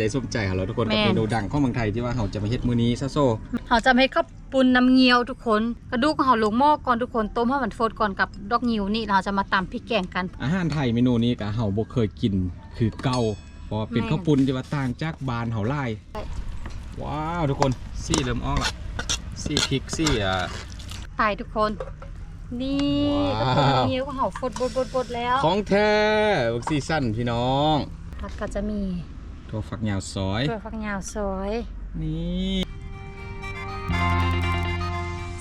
ได้สมใจของเราทุกคนกับแม่น เมนูดังของเมืองไทยที่ว่าเราจะมาเฮ็ดมื้อนี้ซะโซเขาจะให้ข้าวปุ้นน้ำเงี้ยวทุกคน กระดูกของเขาลงหม้อก่อนทุกคนต้มให้มันโฟดก่อนกับดอกงิวนี่เราจะมาตำพริกแกงกัน อาหารไทยเมนูนี้ก็เฮาบ่เคยกินคือเก่าเพราะว่าเป็นแม่น ข้าวปุ้นที่ว่าต่างจากบานเฮาหลายใช่ว้าวทุกคนซี่เริ่มออกละซี่พริกซี่อ่า ตายทุกคน นี่ว้าว กระปุ้นน้ำเงี้ยวของเขาฟดบดบดบดแล้ว ของแท้บักซี่สั้นพี่น้องแล้วก็จะมี ถั่วฝักยาวซอย ตัวฟักยาวซอย นี่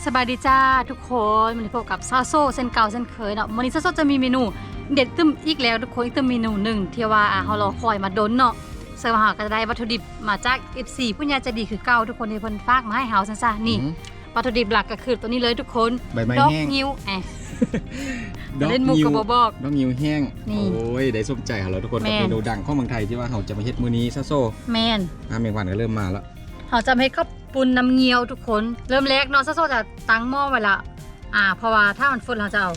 สบายดีจ้าทุกคนวันนี้พบกับซาโซเส้นเก่าเส้นเคยเนาะวันนี้ซาโซจะมีเมนู เด็ดตึมอีกแล้วทุกคนอีกตึมเมนูหนึ่งที่ว่าอะเรารอคอยมาดนเนาะเซอร์มาหาก็จะได้วัตถุดิบมาจาก F4 ผู้ใหญ่ใจะดีคือเก่าทุกคนที่เพิ่นฝากมาให้เฮาซั่นซะนี่อืมวัตถุดิบหลักก็คือตัวนี้เลยทุกคนใบไม้ดอกแห้งงิ้วแอะดอก เล่นมุกงิ้กัวบบอกดอกงิ้วแห้ง นี่โอ้ย ได้สมใจของเราทุกคนแม่กับนเมนูดังของเมืองไทยที่ว่าเราจะมาเฮ็ดมื้อนี้ซะโซแมนอ่าเมงวันก็เริ่มมาแล้วเขาจะให้ข้าวปุ้นน้ำเงี้ยวทุกคน เริ่มแรกเนาะซาโซจะตั้งหม้อไว้ละอ่า เพราะว่าถ้ามันฝุ่นเราจะเอา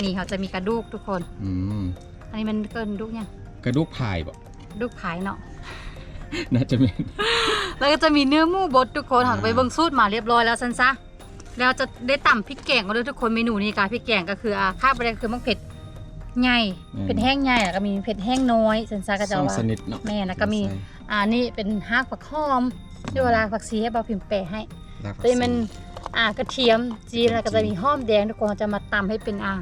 นี่เขาจะมีกระดูกทุกคน อืมอันนี้มันเกินดุกยังกระดูกพายบ่ดุกผายเนาะ น่าจะเป็นแล้วก็จะมีเนื้อหมูบดทุกคนอ่า หักไปเบิ่งสูตรมาเรียบร้อยแล้วซันซะ แล้วจะได้ต่ำพริกแกงกันด้วยทุกคนเมนูนี้การพริกแกงก็คืออ่าข้าวประเด็นคือมันเผ็ดใหญ่เผ็ดแห้งใหญ่แล้วก็มีเผ็ดแห้งน้อยซันซะก็จะสองว่า สนิทเนาะแม่แล้วก็มีใส่อ่านี่เป็นฮักผักหอมด้วยเวลาผักชีให้เบาพิมพ์แปะให้รากผักตัวนี้มันชีอ่ากระเทียมจีนแล้วก็จะมีหอมแดงทุกคนจะมาตำให้เป็นอ่า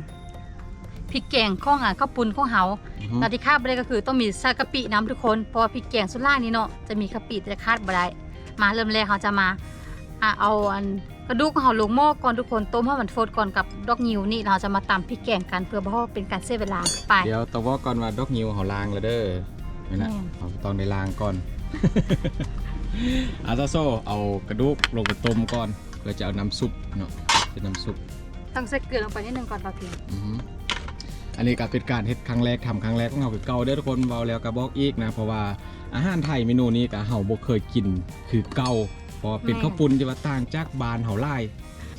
พริกแกงข้องอ่าข้าวปุ้นข้องเฮาอือฮึ นาที่คาดบ่ได้ก็คือต้องมีซากะปิน้ำทุกคนเพราะว่าพริกแกงสุดล่างนี้เนาะจะมีกะปิแต่คาดบ่ได้มาเริ่มแรกเขาจะมาอ่าเอาอัน กระดูกของเขาลงหม้อก่อนทุกคนต้มให้มันโฟดก่อนกับดอกงิวนี่เราจะมาตำพริกแกงกันเพื่อบ่ให้เป็นการเสียเวลาไปเดี๋ยวต้องบอกก่อนว่าดอกงิวเขาล้างแล้วเด้อนี่นะแม่นเขาต้องได้ล้างก่อนอาซาโซเอากระดูกลงไปต้มก่อนแล้วจะเอาน้ำซุปเนาะเป็นน้ำซุปต้องใส่เกลือลงไปนิดนึงก่อนเบาเพียงอือฮึอันนี้ก็เป็นการเฮ็ดครั้งแรกทำครั้งแรกของเราคือเก่าเด้อทุกคนเว้าแล้วก็บอกอีกนะเพราะว่าอาหารไทยเมนูนี้ก็เฮาบ่เคยกินคือเก่าเพราะว่าเป็นข้าวปุ้นที่ว่าต่างจากบานเฮาหลาย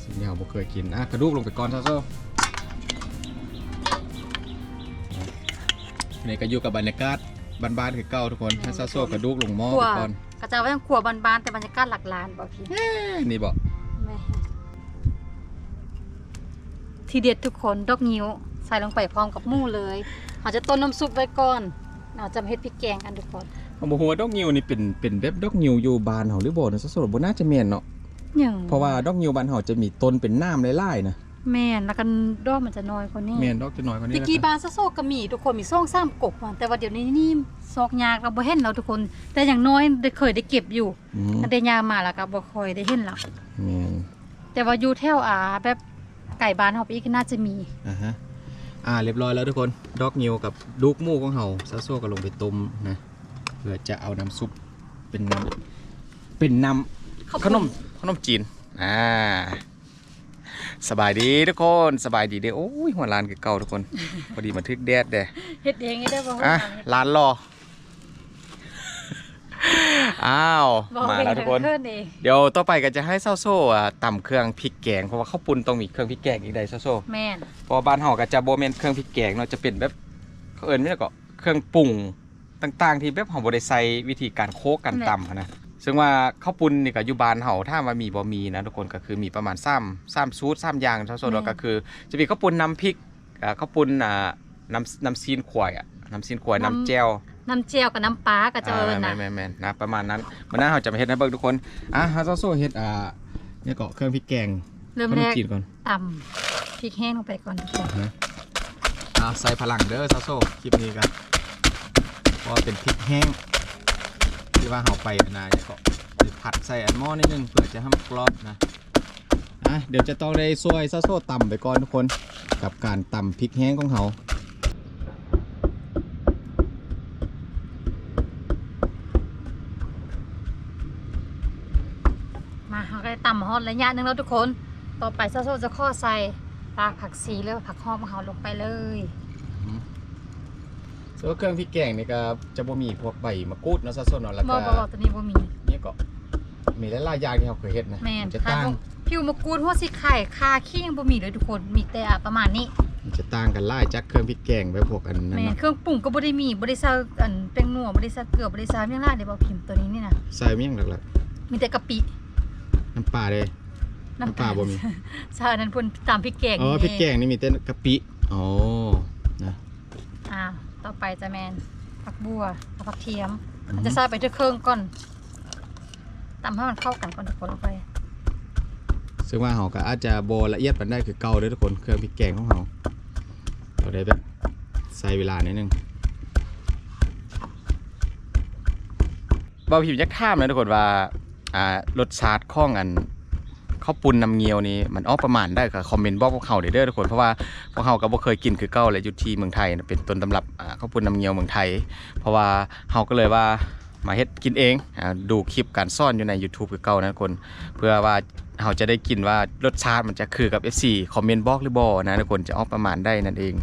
สิ่งที่เฮาบ่เคยกินอะกระดูกลงไปก่อนซาโซอันนี้ก็อยู่กับบรรยากาศบ้านๆคือเก่าทุกคนให้ซาโซกระดูกลงหม้อขั่วไปก่อนก็จะไว้ทั้งขัวบานๆแต่บรรยากาศหลักล้านเบาเพียงนี่บอกแม่ทีเด็ดทุกคนดอกงิวใส่ลงไปพร้อมกับหมูเลยเราจะต้มน้ำซุปไว้ก่อนเราจะมาเฮ็ดพริกแกงกันทุกคน เขาบอกว่าดอกงิวนี่เป็นเป็นแบบดอกงิวอยู่บานเฮาหรือบ่นะซะสดบ่น่าจะแม่นเนาะอย่างเพราะว่าดอกงิวบานเฮาจะมีต้นเป็นน้ำหลายๆนะแม่นแล้วกันดอกมันจะน้อยกว่านี้แม่นดอกจะน้อยกว่านี้ตะนะกี้ครับบานซะโซกก็มีทุกคนมีซ่องซ้ำกบอะแต่ว่าเดี๋ยวนี้นี่ซอกยากเราบ่เห็นแล้วทุกคน แต่อย่างน้อยได้เคยได้เก็บอยู่อืมอันได้ยามมาแล้วก็บ่ค่อยได้เห็นแล้วแม่นแต่ว่าอยู่แถวอ่าแบบไก่บ้านเฮาไปอีกน่าจะมีอ่าฮะอ่าเรียบร้อยแล้วทุกคนดอกงิวกับลูกหมูของเฮาซาโซก็ลงไปต้มนะเพื่อจะเอาน้ำซุปเป็นน้ำเป็นน้ำขนมขนมจีนอ่าสบายดีทุกคนสบายดีเด้อโอ้ยหัวลานคือเก่าทุกคนพอดีมาทึกแดดเด้เฮ็ดเองได้บ่อะร้านรออ้าวบอกมาเองแล้วทุกคนเพิ่นเองเดี๋ยวต่อไปก็จะให้เซาโซ่อะต่ำเครื่องพริกแกงเพราะว่าข้าวปุ้นต้องมีเครื่องพริกแกงอีกใดเซาโซ่แม่นเพราะว่าบ้านเฮาก็จะโบเมนเครื่องพริกแกงเนาะจะเป็นแบบเขาเอิ้นไม่ได้ก็เครื่องปรุง ต่างๆ ที่แบบเฮาบ่ได้ใส่วิธีการโคกกันตำหั้นนะซึ่งว่าข้าวปุ้นนี่ก็อยู่บ้านเฮาถ้าว่ามีบ่มีนะทุกคนก็คือมีประมาณ3 3สูตร3อย่างเซาโซ่เนาะก็คือ จะมีข้าวปุ้นน้ำพริกอ่าข้าวปุ้นอ่าน้ำน้ำซีนขวายอะน้ำซีนขวายน้ำแจ่วน้ำเจียวกับน้ำปลาก็จะอ่าเอิ้นแม่น่ะนแม่นแม่นนะประมาณนั้นมันน่าเราจะมาเฮ็ดให้เบิ่งทุกคนอะฮาซาโซเฮ็ดอ่าเนี่ยก็เครื่องพริกแกงเริ่มขนแรมกจีนก่อนตำพริกแห้งลงไปก่อนทุกคนนะอ่าใส่พลังเด้อซาโซคลิปนี้กัน เพราะเป็นพริกแห้ง ที่ว่าเฮาไปนะเนี่ยก็ผัดใส่อันหม้อนิดนึงเพื่อจะให้มันกรอบนะอะเดี๋ยวจะต้องได้ซวยซาโซ่ต่ำไปก่อนทุกคนกับการตำพริกแห้งของเฮามาเราได้ตำฮอดระยะหนึ่งแล้วทุกคน ต่อไปซาโซจะข้อใส่ราผักชีหรือว่าผักหอมของเราลงไปเลย ส่วนเครื่องพริกแกงนี่ก็จะบ่มีพวกใบมะกรูดเนาะซะส่วนเนาะแล้วบ่ก็บ่บ่ตัวนี้บ่มีนี่ก็มีหลายๆอย่างที่เราเคยเฮ็ดนะแม่นจะค่ะตั้งผิวมะกรูดหัวสิไข่คาขี้ยังบ่มีเลยทุกคนมีแต่อะประมาณนี้มันจะต่างกันหลายจากเครื่องพริกแกงแบบพวกอันนั้นแม่นเนาะเครื่องปรุงก็บ่ได้มีบ่ได้ใส่อันแป้งนัวบ่ได้ใส่เกลือบ่ได้ใส่หยังล่ะเดี๋ยวบ่พิมพ์ตัวนี้นี่นะใส่เมี่ยงหลักมีแต่กะปิๆน้ำปลาเลยน้ำปลาบ่มี ใช่อันนั้นเพิ่นตามพริกแกงอ๋อนี่พริกแกงนี่มีแต่กะปิอ๋อนะอ้าว ต่อไปจะแม่นผักบัวกับผักเทียมอือฮึมันจะใส่ไปด้วยเครื่องก่อนตำให้มันเข้ากันก่อนทุกคนลงไป ซึ่งว่าเขาก็อาจจะโบละเอียดปานได้คือเก่าเด้อทุกคนเครื่องพริกแกงของเขาเราได้แบบใส่เวลานิดนึงบาผิวยักท่ามเลยทุกคนว่าอ่ารสชาติข้องอัน ข้าวปุ้นน้ำเงี้ยวนี่มันออกประมาณได้ก็คอมเมนต์บอกพวกเขาเด้อเด้อทุกคนเพราะว่าพวกเขาก็บ่เคยกินคือเก่าเลยอยู่ที่เมืองไทยนะเป็นต้นตำรับอ่าข้าวปุ้นน้ำเงี้ยวเมืองไทย เพราะว่าเขาก็เลยว่ามาเฮ็ดกินเองอ่าดูคลิปการซ่อนอยู่ใน YouTube คือเก่านะทุกคน เพื่อว่าเราจะได้กินว่ารสชาติมันจะคือกับ FC คอมเมนต์บอกหรือบ่นะทุกคนจะออกประมาณได้นั่นเอง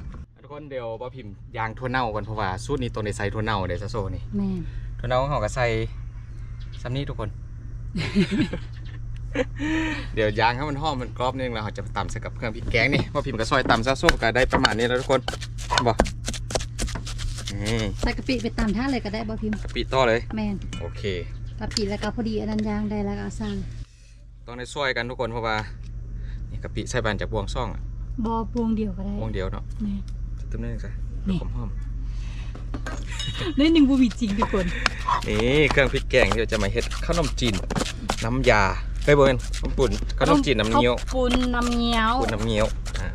ทุกคนเดี๋ยวบ่พิมพ์ยางทั่วเน่ากันเพราะว่าสูตรนี้ตัวในใส่ทั่วเน่าเด้ซะโซนี่แม่นทั่วเน่าของเขาก็ใส่ซ้ำนี้ทุกคน เดี๋ยวยางให้มันหอมมันกรอบนิดนึงแล้วเราจะตำใส่กับเครื่องพริกแกงนี่บ่พิมพ์ก็ซอยตำซะโซก็ได้ประมาณนี้แล้วทุกคนบ่นี่ใส่กะปิไปตามท่าเลยก็ได้บ่พิมพ์กะปิต่อเลยแมนโอเคกะปิแล้วก็พอดีอันนั้นยางได้แล้วก็เอาใส่ต้องได้ซอยกันทุกคนเพราะว่านี่กะปิใส่บานจากบวงซ่องอะบ่พวงเดียวก็ได้บวงเดียวเนาะแม่ตึ้มนิดนึงซะนี่หอมหอมได้หนึ่งบ่มีจริงทุกคนนี่เครื่องพริกแกงที่เราจะมาเฮ็ดขนมจีนน้ำยา เฮ้ยเบิร์นข้าวปุ้นขนมจีนน้ำเงี้ยวข้าปุ้นน้ำเงี้ยวปุ้นน้ำเงี้ยวอ่า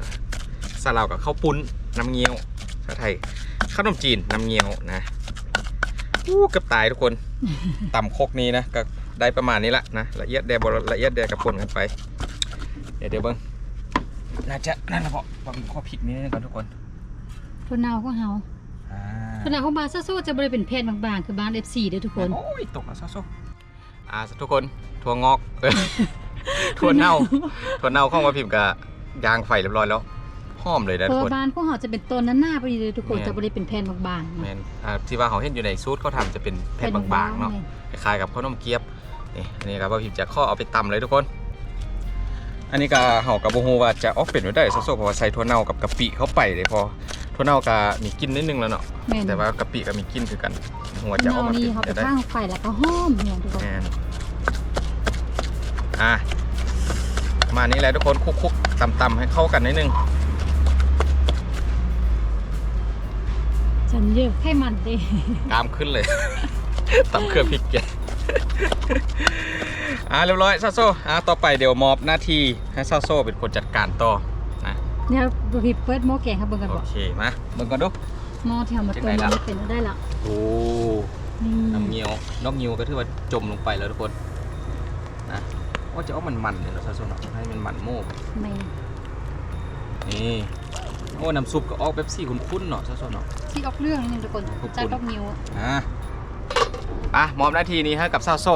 ซาลาวกับข้าวปุ้นน้ำเงี้ยวภาษาไทยขนมจีนน้ำเงี้ยวนะอู้เกับตายทุกคนต่ำครกนี้นะก็ได้ประมาณนี้ละนะละเอียดแดบละเอียดแดกับปนกันไป เดี๋ยวเดี๋ยวเบิ้งน่าจะนั่นละเพาะบะหมี่ข้อพริกนี้ก่อนทุกคนถั่วเน่าของเฮาอ่าถั่วเน่าของบ้านซะโซจะบ่ได้เป็นแผ่นบางๆ คือบ้าน F4 เด้อทุกคนโอ้ยตกแล้วซะๆ อ่าทุกคนถั่วงอกเอ้ยถั่วเน่าถั่วเน่าข้องมาพิมพ์กับยางไฟเรียบร้อยแล้วหอมเลยนะเพทุราะกคว่านบ้านพวกเฮาจะเป็นต้นนั้นหน้าพอดีเลยทุกคนแม่นจะบ่ได้เป็นแผ่นบางๆแมนะนอ่าที่ว่าเขาเห็นอยู่ในซูตรเขาทำจะเป็นแผ่นบางๆเนาะคล้ายๆกับข้าวนมเกี๊ยบนี่อันนี้ครับว่าพิมพ์จะข้อเอาไปตำเลยทุกคน อันนี้ก็เห่ากับโบฮูว่าจะออกเป็นไว้ได้ซะๆเพราะว่าใส่ถั่วเน่ากับกะปิเข้าไปเลยพอ ถั่วเน่าก็มีกลินนิดนึงแล้วเนาะแม่น แต่ว่ากะปิก็มีกลินคือกัน หัวถั่วจะออกเน่ามานี่เป็นเขาไปจะได้ข้างไฟแล้วก็หอมเนี่ยทุกคนแมนอะประมาณนี้แหละทุกคนคลุกๆตำๆให้เข้ากันนิดนึง ฉันเยอะให้มันเด้กล้ามขึ้นเลย ตำเครื่องพริกแกงอะเรียบร้อยซาโซอะต่อไปเดี๋ยวมอบหน้าที่ให้ซาโซเป็นคนจัดการต่อนะ เนี่ยบ่พี่เปิดหม้อแกงครับเบิ่งกันโอบ่เคมาเบิ่งก่อนดูหม้อที่เอามาจังต้ไหนมล่ะมันเป็นได้ละโอ้นี่น้ำเงี้ยวนกเงี้ยวก็ถือว่าจมลงไปแล้วทุกคนนะว่าจะเอามันมันๆเลยเนาะซาโซเนาะให้มันมันโม่แม่นี่โอ้น้ำซุปก็ออกแบบสีคุ้นๆเนาะซาโซเนาะ ที่ออกเรื่องนิดนึงทุกคนขอบคุณ จากดอกนิ้วอะอะมอบหน้าที่นี้ให้กับซาโซ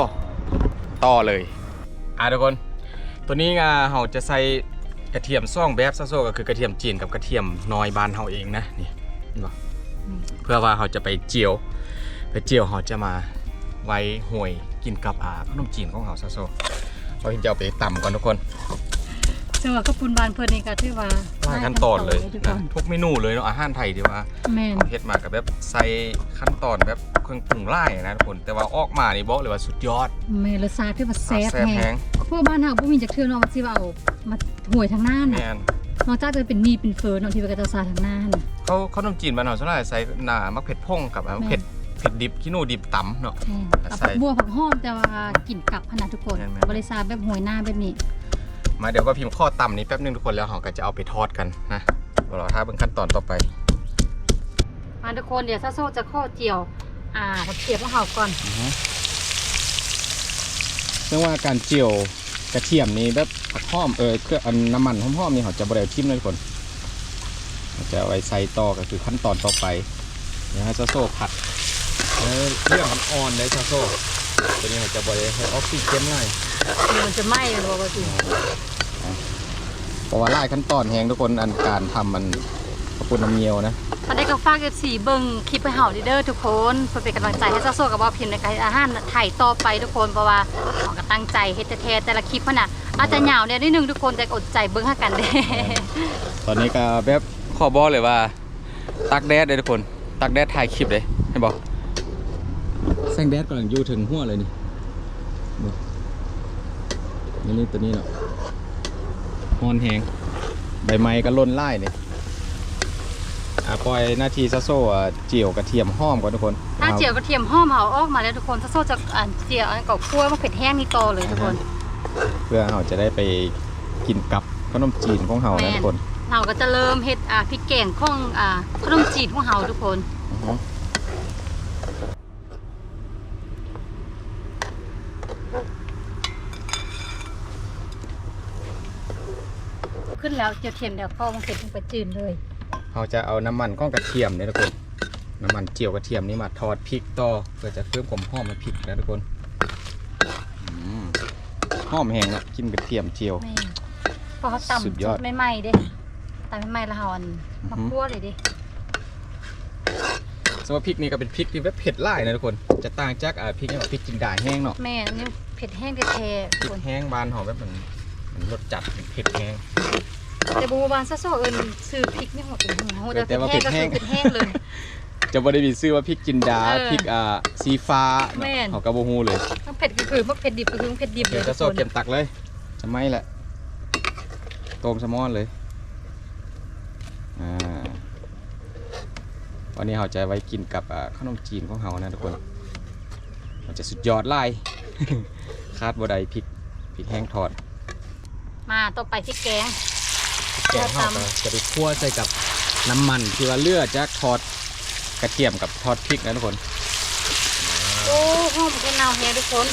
ต่อเลย อะทุกคน ตัวนี้งาเราจะใส่ กระเทียมซ่องแบบซาโซก็คือกระเทียมจีนกับกระเทียมน้อยบานเราเองนะนี่เห็นปะเพื่อว่าเราจะไปเจียว ไปเจียวเราจะมาไว้ห่วยกินกับอ่าขนมจีนของเราซาโซเราจะเอาไปตำก่อนทุกคนจังหวะก็ปูนบานเพิ่นนี่ก็ถือว่าหลายขั้นตอนเลยทุกคนะนทุกเมนูเลยเนาะอาหารไทยที่ว่าแม่นเอาเฮ็ดมากับแบบใส่ขั้นตอนแบบเค รื่องปรุงไล่นะทุกคน แต่ว่าออกมานี่บอกเลยว่าสุดยอดแม่รสชาติคือว่าแซ่บแซ่บแฮแพงงพวกบ้านเฮาบ่มีจักเทื่อเนาะว่าสิว่าเอามาห่วยทางหน้าแมน่ะนนอกจากจะเป็นมีเป็นเฟอเนาะที่ว่าก็จะซาทางหน้าน่ะเขาเขานมจีนบ้านเราส่วนใหญ่ใส่หน้ามะเผ็ดพ่งกับแม่นเผ็ดเผ็ดดิบขี้หนูดิบตำเนาะ แม่นกับใส่ผักบัวผักหอมแต่ว่ากินกับขนาดทุกคนแม่นๆ บริษัทแบบห่วยหน้าแบบนี้ มาเดี๋ยวก็พิมพ์ข้อตำนี้แป๊บนึงทุกคนแล้วเราก็จะเอาไปทอดกันนะเดี๋ยวเราท้าเป็นขั้นตอนต่อไป มาทุกคนเดี๋ยวซาโซจะข้อเจียว อ่าผักเขียบของเฮาก่อนซึ่งว่าการเจียวกระเทียมนี้แบบผักหอมเออเครื่องอันน้ำมันหอมๆนี่เขาจะบริเวทิมเลยทุกคนเราจะเอาไว้ใส่ต่อก็คือขั้นตอนต่อไปเดี๋ยวให้ซาโซ่ผัดเออเรื่องมันอ่อนเลยซาโซ่ตัวนี้เราจะบริเวให้ออกซิเจนหน่อยเดี๋ยวมันจะไหม้มันบ่ว่าสิเพราะว่าไล่ขั้นตอนแหงทุกคนอันการทำมัน ขาวปุ้นน้ำเงียวนะตอนนี้ก็ฝาก FC เบิ่งคลิปให้เฮาเด้อทุกคนเพื่อเป็นกำลังใจให้ซาโซกับว่าพิมพ์ในการอาหารไทยต่อไปทุกคนเพราะว่าเฮาก็ตั้งใจเฮ็ดแท้แต่ละคลิปน่ะอาจจะยาวเนี่ยนิดนึงทุกคนแต่อดใจเบิ่งใหากันเด้ตอนนี้ก็แบบขอบอกเลยว่าตักแดดเลยทุกคนตักแดดถ่ายคลิปเลยเห็นบอกแสงแดดกำลังอยู่ถึงหัวเลยนี่บ่นี่นี่ตัวนี้เนาะฮอนแหงใบไม้ก็ล่นไล่เนี่ย อะปล่อยหน้าที่ซะโซ่อะเจียวกระเทียมหอมก่อนทุกคนถ้าเจียวกระเทียมหอมเฮาออกมาแล้วทุกคนซาโซจะอ่านเจียวอันกับคั่วมะเผ็ดแห้งนี่ต่อเลยทุกคน เพื่อเราจะได้ไปกินกับขนมจีนของเราแม่นะนทุกคนเราก็จะเริ่มเฮ็ดอ่าพริกแกงของอ่าขนมจีนของเฮาทุกคนอือฮึขึ้นแล้วเจียวเทียมเดี๋ยวก็มะเผ็ดลงไปจืดเลย เราจะเอาน้ำมันก้องกระเทียมเนี่ยทุกคนน้ำมันเจียวกระเทียมนี่มาทอดพริกต่อเพื่อจะเพิ่มความหอมในพริกนะทุกคนอืมหอมแห้งละกินกระเทียมเจียวแม่นพอเขาตำสุดยอดไม่ไหม้เด้ตำไม่ไหม้แล้วเฮาอันอือมาหือคั่วเลยดิสำหรับพริกนี่ก็เป็นพริกที่แบบเผ็ดไล่นะทุกคนจะต่างจากอ่าพริกเนี่ยพริกจินดาแห้งเนาะแม่อันนี้เผ็ดแห้งแท้ๆพทุริกกคนแห้งบานหอมแบบมันมันรสจัดมันเผ็ดแห้ง แต่บูบานซาโซเอิญซื้อพริกนี่หมดเลยโหเดี๋ยวแต่ว่าเผ็ดแห้งเผ็ก็ดคือแห้งเผ็ดแห้งเลย จะบ่ได้มีชื่อว่าพริกจินดาเออพริกอ่าสีฟ้าแม่น เขากระโบฮูเลยทั้งเผ็ดก็คือมะเผ็ดดิบก็คือเผ็ดดิบเลเดี๋ยยวจะทุกโซ่คนเก็บตักเลยจะไม่แหละต้มแซลมอนเลยอ่าวันนี้เราจะไว้กินกับอ่าขนมจีนของเรานะทุกคนมันจะสุดยอดไล่ คาดบ่ได้พริกพริกแห้งทอดมาต่อไปพริกแกง แกงเราก็จะไปคั่วใส่กับน้ำมันที่ว่าเลือดจากทอดกระเทียมกับทอดพริกนะทุกคนโอ้หอมเป็นนาวเฮียทุกคน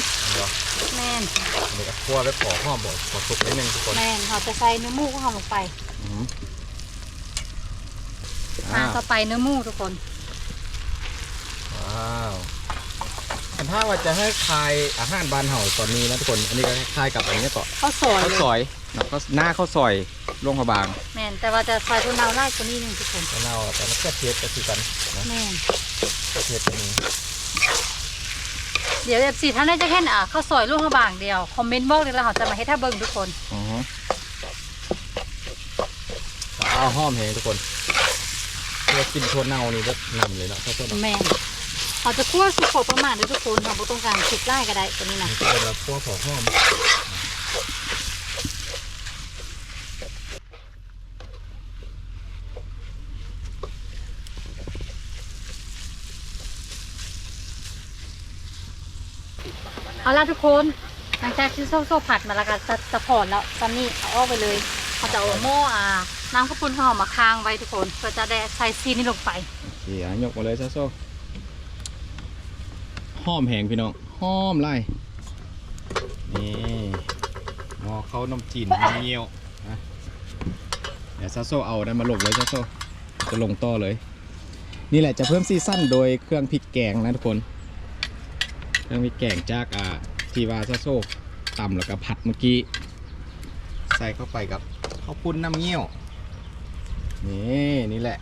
แม่นอันนี้ก็คั่วไว้พอหอมบ่พอสุกนิดนึงทุกคนแม่นเราจะใส่เนื้อหมูของเราลงไปอืมมาอ่าต่อไปเนื้อหมูทุกคนว้าวอันถ้าว่าจะให้คลายอาหารบ้านเห่าตอนนี้นะทุกคน อันนี้ก็คลายกับอันนี้ก็ข้าวซอยข้าวเลยซอย แล้วก็หน้าข้าวซอยลงพระบางแม่นแต่ว่าจะใส่ตัวนาวไล่ตัวนี้หนึงทุกคนแล้วเราแต่มะเขือเทศก็คือกันนะแม่นมะเขือเทศตัวนี้เดี๋ยวสิท่านได้จะเห็นอ่าข้าวซอยลูกข้าวบางเดียวคอมเมนต์บอกเลยแล้วเราจะมาให้ท่าเบิ่งทุกคนอือฮึว้าวหอมเฮงทุกคนเพื่อกินโทนเน่านี่ก็นำเลยเนาะข้าวต้มแม่นเราจะคั่วสุกพอประมาณเด้วยทุกคนเราบ่ต้องการสุกไล่ก็ได้ตัวนี้นะนี่ก็เป็นแบบพวกหัวหอม เอาล่ะทุกคนหลังจากที่โซ่โซ่ผัดมาแล้วก็จะจะผ่อนแล้วตอนนี้เอาออกไปเลยเขาจะเอาหม้ออ่าน้ำข้าวปุ้นหอมมาค้างไว้ทุกคนเพื่อจะได้ใส่ซีนี่ลงไปเสียยกมาเลยซะโซ่หอมแหงพี่น้องหอมไล่นี่หม้อข้าวนมจีนเงี้ยวนะเดี๋ยวซาโซเอาได้มาลงเลยซาโซจะลงต่อเลย นี่แหละจะเพิ่มซีซั่นโดยเครื่องพริกแกงนะทุกคน เครื่องพริกแกงจากอ่าที่ว่าซาโซตำแล้วก็ผัดเมื่อกี้ ใส่เข้าไปกับข้าวปุ้นน้ำเงี้ยว นี่นี่แหละ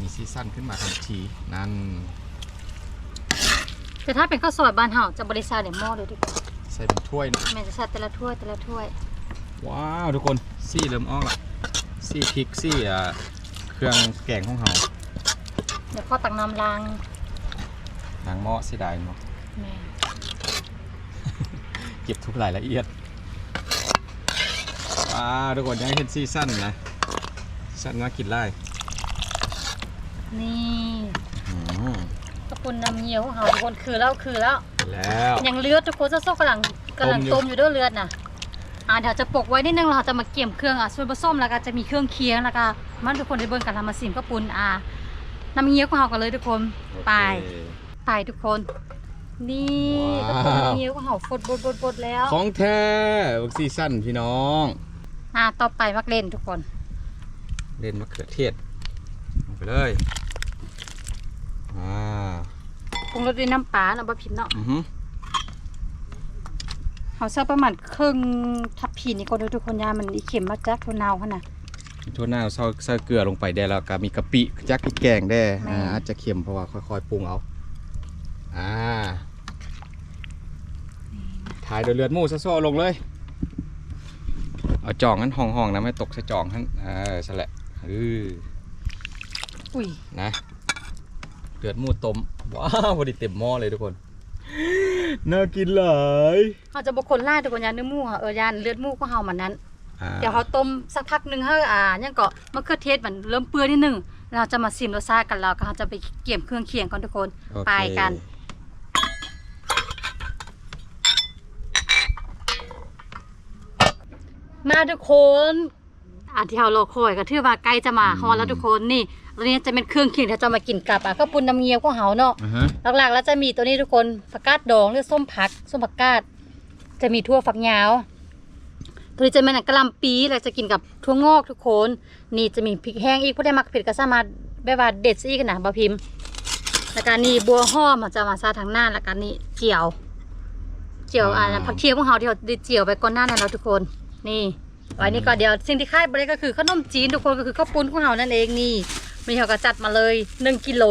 มีซีซั่นขึ้นมาทันทีนั่น แต่ถ้าเป็นข้าวซอยบ้านเฮาจะบริษัทเดี๋ยวหม้อเลยทุกคนใส่เป็นถ้วยนะแม่จะใส่แต่ละถ้วยแต่ละถ้วย ว้าวทุกคนซี่เริ่มออกละซี่พริกซี่อ่าเครื่องแกงของเราเดี๋ยวข้อตักน้ำล้าง ทางหม้อเสียดายเนาะแม่เก็บทุกรายละเอียดว้าวทุกคนยังเห็นซีซั่นนะซีซั่นน่ากินไล่นี่อืมกระปุนน้ำเงี้ยวของเฮาทุกคนคือแล้วคือแล้วแล้วยังเลือดทุกคนโซ่ๆกำลังกำลังต้ต้มมอยู่อยู่ด้วยเลือดนะอ่าเดี๋ยวจะปกไว้นิดนึงเราจะมาเกี่ยมเครื่องอะส่วนผสมแล้วก็จะมีเครื่องเคียงแล้วก็มันทุกคนได้เบิ่งกันทำมาสิมกระปุนอ่าน้ำเงี้ยวของเรากันเลยทุกคนไป โอเคไปทุกคน นี่กระว้าวปุนน้ำเงี้ยวของเราฟดบดบดบดแล้ว ของแท้บักซีซั่นพี่น้องอ่าต่อไปมักเล่นทุกคน เล่นมะเขือเทศลงไปเลยอ่าปรุงรสด้วยน้ำปลาเนาะบะพิมพ์เนาะอือหือเขาใส่ประมาณครึ่งทัพพีนี่ก็ดูทุกคนยามันอีเข็มมาจากทุนาวขนาดทั่วหน้าใส่ใส่เกลือลงไปได้แล้วก็มีกะปิจักพริกแกงได้แม่อ่าอาจจะเค็มเพราะว่าค่อยๆปรุงเอา อ่าถ่ายโดยเลือดหมูซะโซ่ลงเลย เอาจองนั้นห้องๆนะไม่ตกใส่จองนั้นเออสแหละคเอออุ้ยนะเดือดหมูต้มว้าวพอดีเต็มหม้อเลยทุกคน น่ากินหลายเขาจะบอกคนล่าทุกคนยานเนื้อหมูค่ะเออยานเลือดหมูของเฮามันนั้นอ่าเดี๋ยวเขาต้มสักพักหนึงให้อ่ายังก็มะเขือเทศมันเริ่มเปื่อยนิดนึงเราจะมาซิมรสชาติกันแล้วก็เราจะไปเกี่ยมเครื่องเคียงกันทุกคนโอเคไปกัน มาทุกคนอันที่เรารอคอยก็ถือว่าใกล้จะมาฮอดแล้วทุกคนนี่แล้วนี่จะเป็นเครื่องเคียงที่เราจะมากินกับอะก็ปุ้นน้ำเงี้ยวของเฮาเนาะอ่าฮะหลักๆ แล้วจะมีตัวนี้ทุกคนผักกาดดองหรือส้มผักส้มผักกาดจะมีทั่วฝักยาว ตัวนี้จะเป็นกะหล่ำปีแล้วจะกินกับทั่วงอกทุกคน นี่จะมีพริกแห้งอีกผู้ได้มักเผ็ดก็สามารถแบบว่าเด็ดซะอีกนะบะพิมพ์แล้วก็นี่บัวหอมมันจะมาซาทางหน้าแล้วก็นี่เจียว เจียวอ่าผักเทียมของเราที่เราได้เจียวไปก่อนหน้านั้นเราทุกคน นี่ไว้นี่ก็เดี๋ยวสิ่งที่คาดไปได้ก็คือขนมจีนทุกคนก็คือข้าวปุ้นของเรานั่นเองนี่มีเขาก็จัดมาเลยหนึ่งกิโล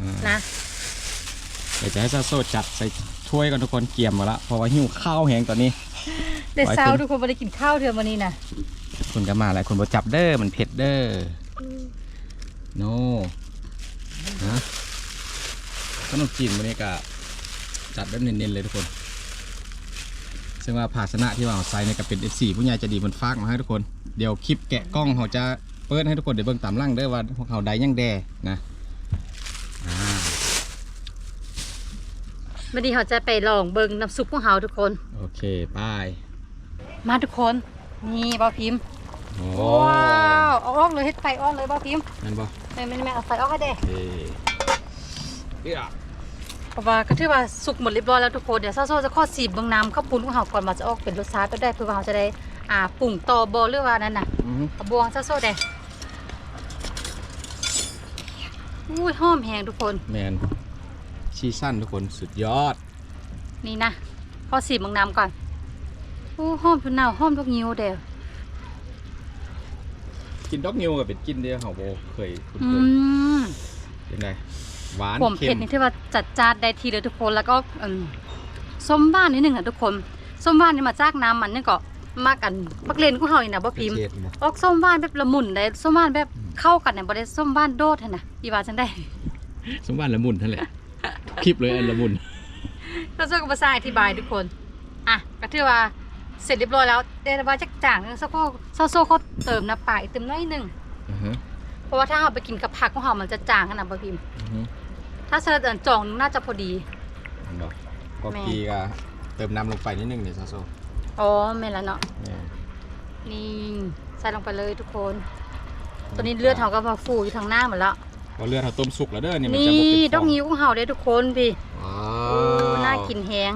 อ่านะเดี๋ยวจะให้ซาโซจัดใส่ถ้วยกันทุกคนเกี่ยมมาละเพราะว่าหิวข้าวแห้งตอนนี้แต่ไว้เช้าคุณทุกคนไม่ได้กินข้าวเทือวันนี้นะคุณก็มาหลายคนบอกจับเด้อมันเผ็ดเด้อโนฮะขนมจีนวันนี้ก็จัดแบบเน้นๆเลยทุกคน ซึ่งว่าภาชนะที่ว่าเอาใส่เนี่ยก็เป็น F4 ผู้ใหญ่ใจะดีมันฝากมาให้ทุกคน เดี๋ยวคลิปแกะกล้องเขาจะเปิดให้ทุกคนเดี๋ยวเบิ่งตามร่างเด้อว่าพวกเขาได้ยังแดนะอ่าวันนี้เขาจะไปลองเบิงน้ำซุปของเขาทุกคน โอเคไปมาทุกคนนี่บอพิมพ์โอ้ว้าวเอาออกเลยเฮ็ดไฟออกเลยบอพิมพ์นั่นบ่ไม่ไม่ไม่เอาไฟออกให้เด้เอ้เอ้ย เพราะว่าก็ถือว่าสุกหมดเรียบร้อยแล้วทุกคนเดี๋ยวซาโซจะข้อสีบเบิงน้ำข้าวปุ้นของเขาก่อนมาจะออกเป็นรสชาติก็ได้เพื่อว่าเขาจะได้อ่าปรุงต่อบอหรือว่านั่นน่ะอือฮึกระบวงซาโซเด้อุ้ยหอมแหงทุกคนแมนชีสั้นทุกคนสุดยอด นี่นะข้อสีบเบิงน้ำก่อนอู้หอมทุนเน่าหอมทุกนิ้วเด้อกินดอกนิวกับเป็ดกินเดียวเขาโบเคยคุ้นอืเคยมเป็นไง หวานผมเค็เผ็ดมนี่ที่ว่าจัดจ้านได้ทีเลยทุกคนแล้วก็อืมส้มบ้านนิดหนึ่งนะทุกคนส้มบ้านนี่มาจากน้ำมันนี่ก็มากันปักเลนของเฮานี่นะบ่พิมพ์เผ็ดบ่ออกส้มบ้านแบบละมุนได้ส้มบ้านแบบเข้ากันเนี่ยบ่ได้ส้มบ้านโดดหั่นน่ะอีว่าจังได้สมบัติละมุนท่านแหละคลิปเลยอันละมุนก็จะก็ภาษาอธิบายทุกคนอะก็ถือว่าเสร็จเรียบร้อยแล้วได้ว่าจักจ่างนึงซะก็โซโซเขาเติมน้ำปลาอีกเติมน้อยหนึงอือฮึเพราะว่าถ้าเฮาไปกินกับผักของเฮามันจะจางขนาดบ่พิมพ์อือฮึ ถ้าเสิร์ชเอิ้นจ่องนึงน่าจะพอดีเห็นบ่พอแม่กีก็เติมน้ำลงไปนิดนึงเนี่ยซาโซอ๋อแม่นแล้วเนาะแม่นนี่ใส่ลงไปเลยทุกคน ตอนนี้เลือดเขาก็มาฟูอยู่ทางหน้าหมดแล้วพอเลือดเขาต้มสุกแล้วเด้อนี่มันนี่จะบ่เป็นฟดอกนิ้วของเฮาเลยทุกคนพี่ว้าโอ้วน่ากินแฮง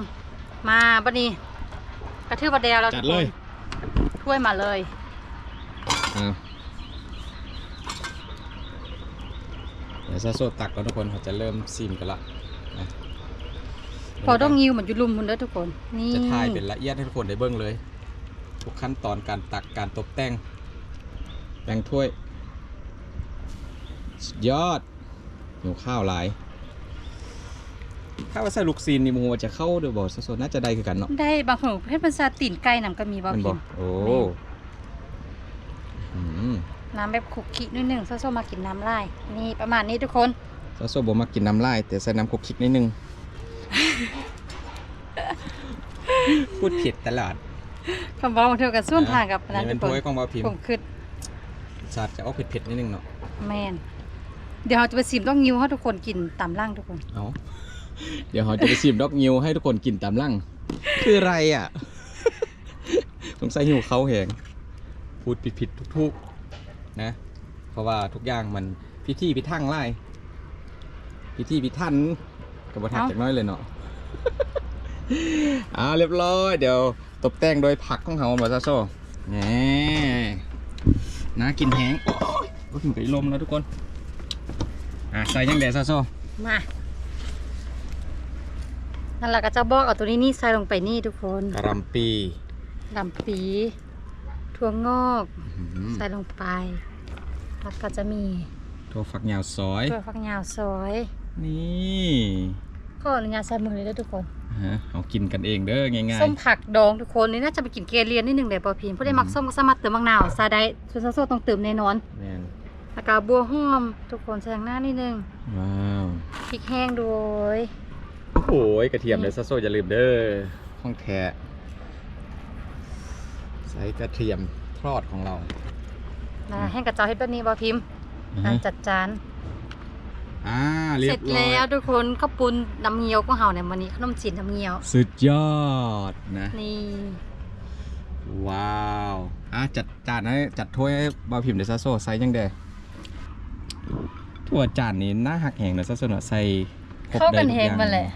มาบัดนี้กระทืบบัดเดียวแล้วจัทุดกคเลนยถ้วยมาเลย อ่า ดี๋ยวซาโซตักก่อนทุกคนเขาจะเริ่มซิมกันละนะพอดอกนิ้วเหมือนอยู่ลุมพุ่นเด้อทุกคน นี่จะถ่ายเป็นละเอียดให้ทุกคนได้เบิ่งเลย ทุกขั้นตอนการตักการตกแต่งแบ่งถ้วยสุดยอดหิวข้าวหลายถ้าว่าใส่ลูกซีนนี่มูว่าจะเข้าเดี๋ยวบอกสดๆน่าจะได้คือกันเนาะได้บางคนเฮ็ดเป็นซาตีนไก่นํก็มีบ่มันบพิอกมโอ้อืม น้ำแบบคุกคินิดนึงซะๆมากินน้ำลาย นี่ประมาณนี้ทุกคนซาโซบอกมากินน้ำลาย แต่ใส่น้ำคุกคิกนิดนึง พูดผิดตลอดคำว่าบางเทื่อก็ส่วนทางกับอันนั้นนี่ทุเป็นกคนถ้วยของบาพิมผมคิดชาติจะออกเผ็ดๆนิดนึงเนาะแม่นเดี๋ยวเราจะไปซิมต้องนิ้วให้ทุกคนกินตามร่างทุกคนเอาเดี๋ยวเขาจะไปซิมดอกงิวให้ทุกคนกินตามลั่งคืออะไรอะสงสัยหิวเขาแหงพูดผิดๆทุกๆ นะ เพราะว่าทุกอย่างมันพิธีพิทั่งไล่พิธีพิทันกับบทัดจากน้อยเลยเนาะอ่าเรียบร้อย เดี๋ยวตบแต่งโดยผักของเขาบาซาโซนี่น่ากินแหงโอ้ยก็ถึงกับอีลมแล้วทุกคน อะใส่ยังแดดซาโซมานั่นแหละก็จะบอกเอาตัวนี้นี่ใส่ลงไปนี่ทุกคนกระหลำปีลำปี ถั่วงอกอื้อหือ ใส่ลงไป แล้วก็จะมีถั่วฝักยาวซอยถั่วฝักยาวซอย นี่ขออนุญาตใส่มือเลยเด้อทุกคนฮะเอากินกันเองเด้อง่ายส้มผักดองทุกคนนี่น่าจะไปกินเกลียนนิดนึงเดี๋ยวปอพีนผู้ได้มักส้มก็สามารถเติมมะนาวซาได้ส่วนซาโซต้องเติมแน่นอนๆแมนแล้วก็บัวหอมทุกคนใส่ข้างหน้านิดนึงว้าวพริกแห้งด้วยโอ้ยกระเทียมเด้อซาโซอย่าลืมเด้อห้องแท้ใส่กระเทียม ทอดของเรา นะแห้งกระเจ้าเฮ็ดแบบนี้บ่พิมพ์การจัดจาน อ่าเรีเสยร็บจร้อยแล้วทุกคนข้าวปุ้นน้ำเงี้ยวของเฮาเนี่ยวันนี้ขนมจีนน้ำเงี้ยว สุดยอดนะ นี่ ว้าวอะจัดจานให้จัดถ้วยให้บาพิมพ์เดซาโซใส่ยังเด้ถ้วยจานนี้น่าหักแหงเดซาโซเนาะใส่ครบเข้ากันได้ทุแหงอย่มาแหละ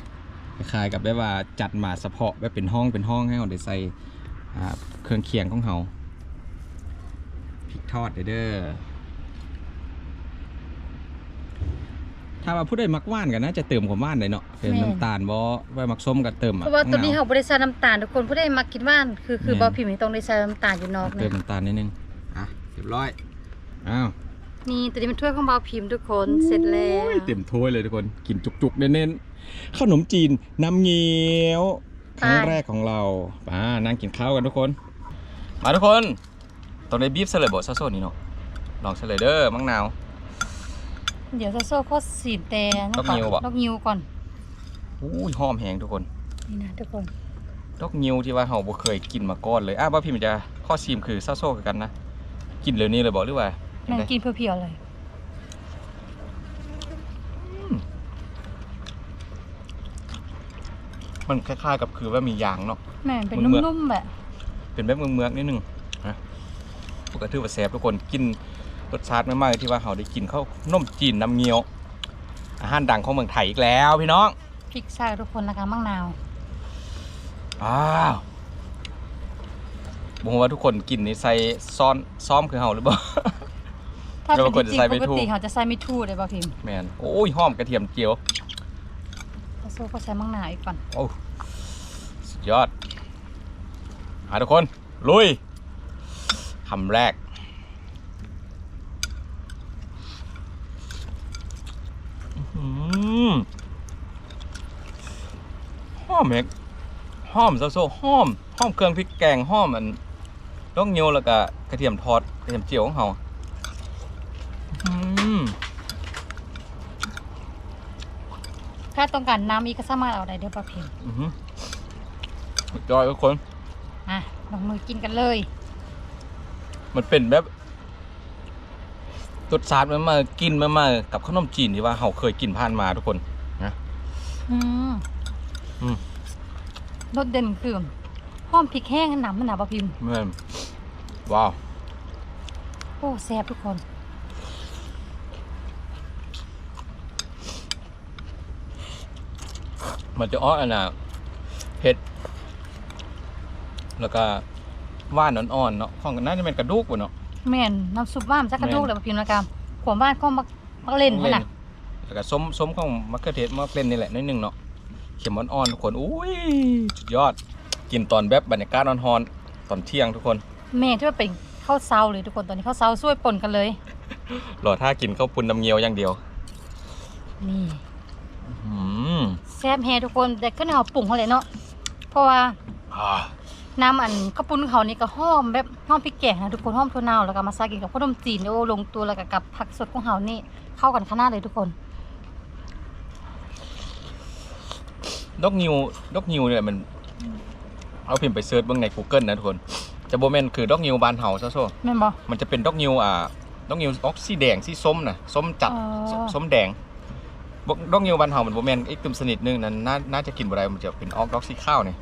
คล้ายๆกับแบบว่าจัดมาเฉพาะแบบเป็นห้องเป็นห้องให้เราได้ใส่อ่าเครื่องเคียงของเรา พริกทอดเด้อถ้าว่าผู้ใดมักหว่านกันนะจะเติมความหว่านเลยเนาะเติมน้ำตาลบ่ไว้มักส้มก็เติมเพราะว่าตัวนี้มะเฮาบ่ได้ใส่น้ำตาลทุกคนผู้ใดมากินหว่านคือคือแม่นบ่พิมพ์นี่ต้องได้ใส่น้ำตาลอยู่นอกเตินะมน้ำตาลนิดนึงอะเรียบร้อยอ้าวนี่ตัวนี้เป็นถ้วยของบ่พิมพ์ทุกคนเสร็จแล้วโอ้ยเต็มถ้วยเลยทุกคนกินจุกๆเน้นๆขนมจีนน้ำเงี้ยวครั้งแรกของเรามานั่งกินข้าวกันทุกคน มาทุกคน ตอนในบีฟเสลยบอซาโซนี่เนาะลองเสลยเด้อมังนาว เดี๋ยวจะโซ่โคตรสีนแต่ดอกงิ้วบ่ ดอกงิ้วก่อน อุ้ยหอมแหงทุกคน นี่นะทุกคนดอกงิ้วที่ว่าเราบ่เคยกินมาก่อนเลยอะว่าพี่มันจะข้อซีมคือซาโซคือกันนะ กินเร็วนี้เลยบอกหรือว่าแม่งกินเพียวๆเลย มันคล้ายๆกับคือว่ามียางเนาะ แม่งเป็นเมือกนุ่มๆแบบเป็นแบบเมืองๆนิดนึง นะปกติว่าแซ่บทุกคนกินรสชาติไม่มากที่ว่าเราได้กินข้าวนมจีนน้ำเงี้ยว อาหารดังของเมืองไทยอีกแล้วพี่น้องพริกซ่าทุกคนนะคะมะนาวอ้าวบอกว่าทุกคนกินนี่ใส่ซ้อนซ้อมคือเฮาหรือเปล่าถ้าแล้วเป็นบางคนจจะริงใส่ๆไม่ปกถูกติเขาจะใส่ไม่ทู่เลยบ่พิมพ์แมนโอ้ยหอมกระเทียมเจียวถ้าโซ่ก็ใส่มะนาวอีกก่อนโอ้สุดยอดหาทุกคน ลุย คำแรกอื้อหือหอมเมกหอมโซโซหอมหอมเครื่องพริกแกงหอมอันต้องเนียวแล้วก็กระเทียมทอดกระเทียมเจียวของเราอื้อหือถ้าต้องการน้ำอีกก็สามารถเอาได้เด้อบ่พิมพ์อื้อหือสุดยอดทุกคน อะลงมือกินกันเลย มันเป็นแบบรสชาติมันมากินมันมากับขนมจีนที่ว่าเราเคยกินผ่านมาทุกคนนะอืมอืมรสเด่นคือหอมพริกแห้งน้ำมันหนาบ่พิมพ์เมื่อว้าว โอ้แซ่บทุกคนมันจะอ้ออันน่ะเผ็ด แล้วก็ หว่านอ่อนๆเนาะของน่าจะเป็นกระดูกว่ะเนาะแม่นน้ำซุปว่ามนจักกระดูกแม่นเลยบ่พิมพ์นะครับขวบ้านข้อมักมักเล่นพุ่นน่ะแล้วก็ส้มส้มของมะเขือเทศมะเล่นนี่แหละนิดนึงเนาะเค็มอ่อนๆทุกคนอุ้ยสุดยอด กินตอนแบบบรรยากาศร้อนๆตอนเที่ยงทุกคนแม่ที่ว่าเป็นข้าวเซาเลยทุกคนตอนนี้ข้าวเซาช่วยป่นกันเลยรอถ้ากินข้าวปุ้นน้ำเงี้ยวอย่างเดียวนี่อืมแซ่บแฮทุกคนแต่ขึ้นเขาปรุงเขาเลยเนาะเพราะว่าอ่า น้ำอันข้าวปุ้นเขานี่ก็หอมแบบหอมพริกแกงนะทุกคนหอมถั่วเน่าแล้วก็มาใส่กินกับข้าวต้มจีนโอ้ลงตัวแล้วก็กับผักสดของเขานี่เข้ากันขนาดเลยทุกคนดอกนิวดอกนิวเนี่ยมัน เอาพิมพ์ไปเซิร์ชเบื้องใน Google นะทุกคน จะโบแมนคือดอกนิวบานเฮาซะโซแม่นบ่ มันจะเป็นดอกนิวอ่าดอกนิวออกสีแดงสีส้มนะส้มจัดอ๋อสส้มแดงบ่ดอกนิวบานเฮามันโบแมนอีกตึมสนิทนึงนั้นน่าน่าจะกินบ่ได้มันจะเป็นออกดอกสีข้าวนี่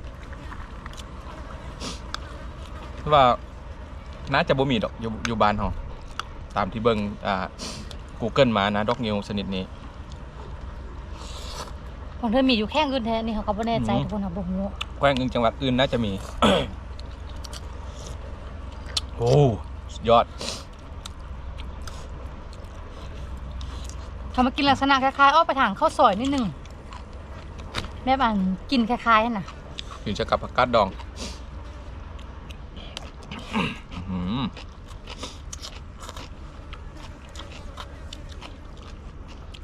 คือ ว่าน่าจะบ่มีดอกอยู่อยู่บ้านเฮาตามที่เบิ่งอ่า Google มานะดอกนิวชนิดนี้ ของเธอมีอยู่แค่อื่นแท้นี่เขาก็บ่แน่ใจอืม ทุกคนค่ะบ่ฮู้แกว้งอื่นจังหวัดอื่นน่าจะมี โอ้สุดยอด เขามากินลักษณะคล้ายๆอ้อไปทางข้าวซอยนิดนึงแบบอันกินคล้ายๆนั่นน่ะอยู่จะกับผักกาดดองอื้อหือ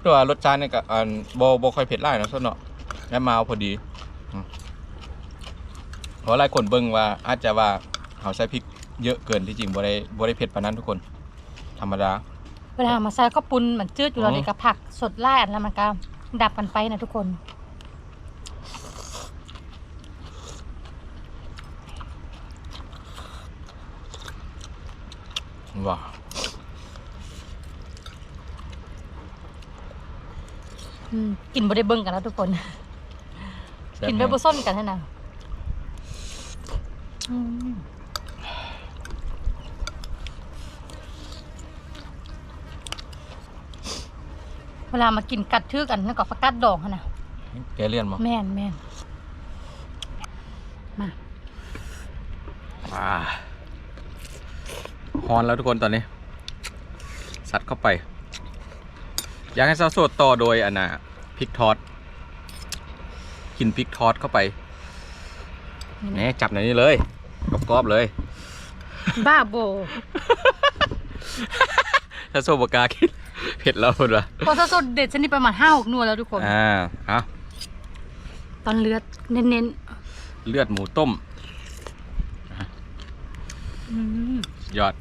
ตัวารสชาติเนี่ยก็อันโบโบค่อยเผ็ดไล่นะส้นเนาะและมาเอาพอดีเพราะหลายคนเบิ่งว่า อาจจะว่าเขาใส่พริกเยอะเกินที่จริงบ่ได้บ่ได้เผ็ดปานนั้นทุกคน ธรรมดาเวลามาใส่ข้าวปุ้นมันจืดอยู่แล้วเด็กกับผักสดไล่อันแล้วมันก็ดับกันไปนะทุกคน ว้า อืมกินบ่ได้เบิ่งกันแล้วทุกคนแซ่บกินไปแฮงบ่ส้นกันให้นะอืมเวลามากินกัดทือกันแล้วก็ฟักกัดดองหั่นน่ะแกเลี่ยนมั้แม่นแม่นมาอ่าฮอนแล้วทุกคนตอนนี้ สัดเข้าไป อยากให้ซาวโซดต่อโดยอันน่ะพริกทอดกินพริกทอดเข้าไปนี่แหนะนี่จับในนี้เลยกรอบๆเลย บ้าโบถ้าโซบกล้ากินเผ็ดแล้วพุ่นวะพอสดๆเด็ดชนิดประมาณห้าหกนัวแล้วทุกคน อ่าเอาตอนเลือดเน้นเลือดหมูต้มๆอืมยอด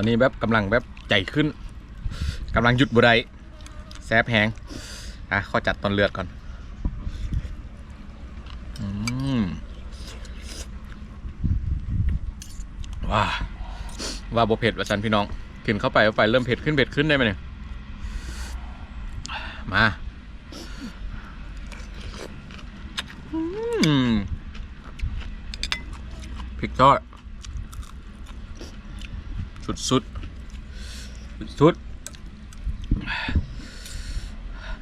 อนนี้แบบกำลังแบบใจขึ้นกำลังหยุดบุได้แซบแหงอะขอจัดตอนเลือดก่อนอืมว้าว่าบเผ็ดว่าสันพี่น้องกินเข้าไปเข้าไปเริ่มเผ็ดขึ้นเผ็ดขึ้นได้ไหมเนี่ยมาอืมพริกทอด สุดสุดสุด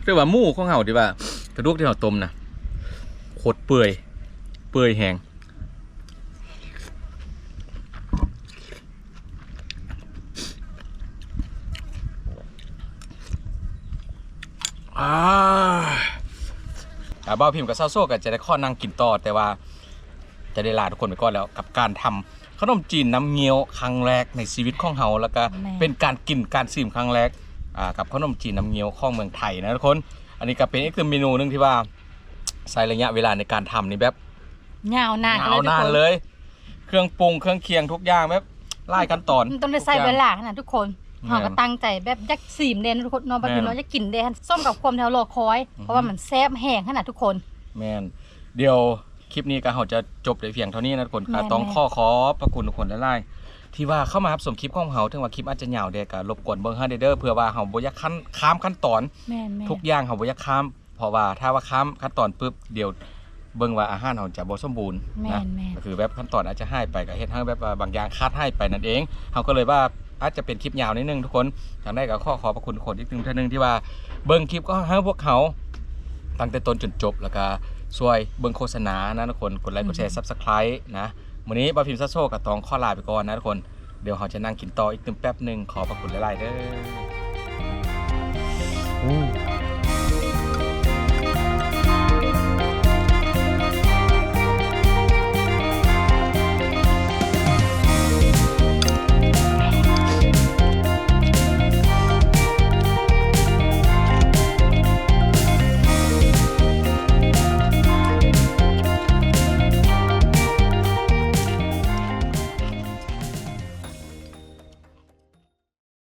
เรียกว่ามูของเห่าดีว่ากระดูกที่เราต้มนะโคตรเปื่อย เปื่อยแหงอ่าอ่าบ้าวพิมพ์กับเซาโซ่ก็จะได้ข้อนั่งกินต่อแต่ว่าจะได้ลาทุกคนไปก่อนแล้วกับการทำ ขนมจีนน้ำเงี้ยวครั้งแรกในชีวิตของเฮาแล้วก็แม่เป็นการกินการซิมครั้งแรกอ่ากับขนมจีนน้ำเงี้ยวของเมืองไทยนะทุกคน อันนี้ก็เป็นอีกหนึ่งเมนูหนึงที่ว่าใช้ระยะเวลาในการทำนี่แบบยาวนานยาวนานเลย เครื่องปรุงเครื่องเคียงทุกอย่างแบบไล่ขั้นตอนมันต้องได้ใส่เวลาขนาดทุกคนแม่นเราก็ตั้งใจแบบยักสีมเด่นทุกคนเนอนบางทีแม่นเราจะกินเด่นส้มกับความแถวรอคอยอือฮึเพราะว่ามันแซ่บแห้งขนาดทุกคน แมนเดี๋ยว คลิปนี้ก็เราจะจบในเพียงเท่านี้นะทุกคนแม่ก็นต้องแม่นข้อขอประคุณทุกคนไล่ๆที่ว่าเข้ามารับชมคลิปของเราถึงว่าคลิปอาจจะยาวเด็กก็รบกวนเบิ่งให้เด้อเพื่อว่าเราบ่อยากขั้นข้ามขั้นตอน แม่นแม่นทุกอย่างเราบ่อยากข้าม เพราะว่าถ้าว่าข้ามขั้นตอนปุ๊บเดี๋ยวเบิ่งว่าอาหารเราจะบ่สมบูรณ์แม่นะ นแม่น ก็คือแบบขั้นตอนอาจจะให้ไปก็เฮ็ดให้แบบว่าบางอย่างคาดให้ไปนั่นเองเราก็เลยว่าอาจจะเป็นคลิปยาวนิดนึงทุกคนทางได้ก็ข้อขอบพระคุณทุกคนอีกหนึ่งท่านหนึงที่ว่าเบิ่งคลิปก็ให้พวกเขาตั้งแต่ต้นจนจบแล้วก็ ช่วยเบิ่งโฆษณานะทุกคนกดไลค์กดแชร์ Subscribe นะวันนี้บาพิมพ์ซัสโซกับตองข้อลาไปก่อนนะทุกคนเดี๋ยวเราจะนั่งกินต่ออีกตึงแป๊บหนึ่งขอพระคุณหลายๆเด้อ